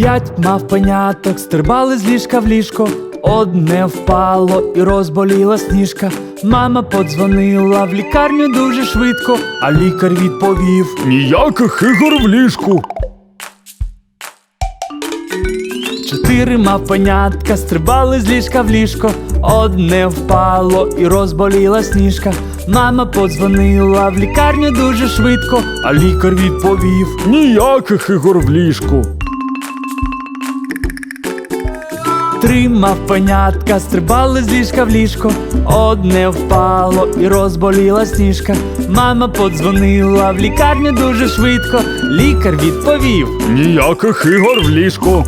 П'ять мавпеняток стрибали з ліжка в ліжко. Одне впало і розболіла сніжка. Мама подзвонила в лікарню дуже швидко, а лікар відповів: Ніяких ігор в ліжку. Чотири мавпенятка стрибали з ліжка в ліжко. Одне впало і розболіла сніжка. Мама подзвонила в лікарню дуже швидко, а лікар відповів: Ніяких ігор в ліжку. Три мавпенятка стрибали з ліжка в ліжко. Одне впало і розболіла сніжка. Мама подзвонила в лікарню дуже швидко. Лікар відповів: Ніяких ігор в ліжку.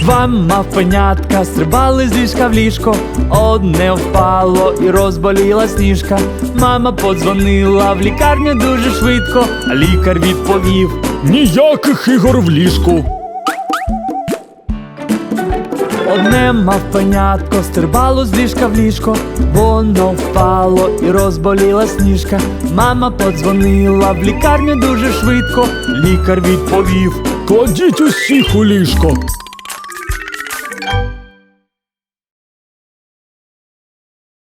Два мавпенятка стрибали з ліжка в ліжко. Одне впало і розболіла сніжка. Мама подзвонила в лікарню дуже швидко, лікар відповів: Ніяких ігор в ліжку. Одне мавпенятко стрибало з ліжка в ліжко, воно впало і розболіла сніжка. Мама подзвонила в лікарню дуже швидко. Лікар відповів: Кладіть усіх у ліжко.